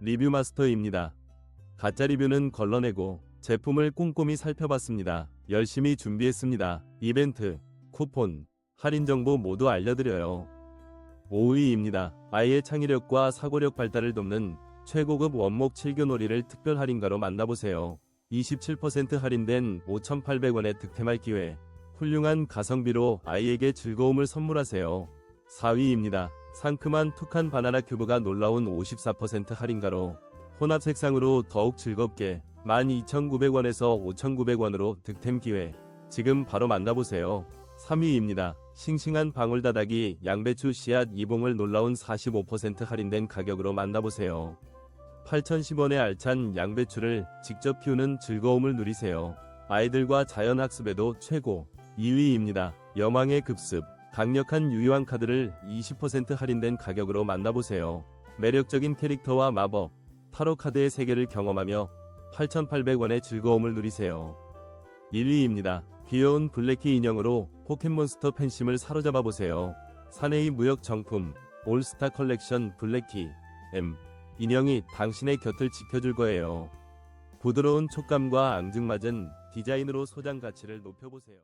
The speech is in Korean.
리뷰 마스터입니다. 가짜 리뷰는 걸러내고 제품을 꼼꼼히 살펴봤습니다. 열심히 준비했습니다. 이벤트, 쿠폰, 할인 정보 모두 알려드려요. 5위입니다. 아이의 창의력과 사고력 발달을 돕는 최고급 원목 7교놀이를 특별 할인가로 만나보세요. 27% 할인된 5,800원의 득템할 기회. 훌륭한 가성비로 아이에게 즐거움을 선물하세요. 4위입니다. 상큼한 툭한 바나나 큐브가 놀라운 54% 할인가로 혼합 색상으로 더욱 즐겁게 12,900원에서 5,900원으로 득템 기회. 지금 바로 만나보세요. 3위입니다. 싱싱한 방울다닥이 양배추 씨앗 2봉을 놀라운 45% 할인된 가격으로 만나보세요. 8,010원의 알찬 양배추를 직접 키우는 즐거움을 누리세요. 아이들과 자연학습에도 최고 2위입니다. 여망의 급습 강력한 유효한 카드를 20% 할인된 가격으로 만나보세요. 매력적인 캐릭터와 마법, 타로 카드의 세계를 경험하며 8,800원의 즐거움을 누리세요. 1위입니다. 귀여운 블랙키 인형으로 포켓몬스터 팬심을 사로잡아 보세요. 사내의 무역 정품 올스타 컬렉션 블랙키 M 인형이 당신의 곁을 지켜줄 거예요. 부드러운 촉감과 앙증맞은 디자인으로 소장 가치를 높여보세요.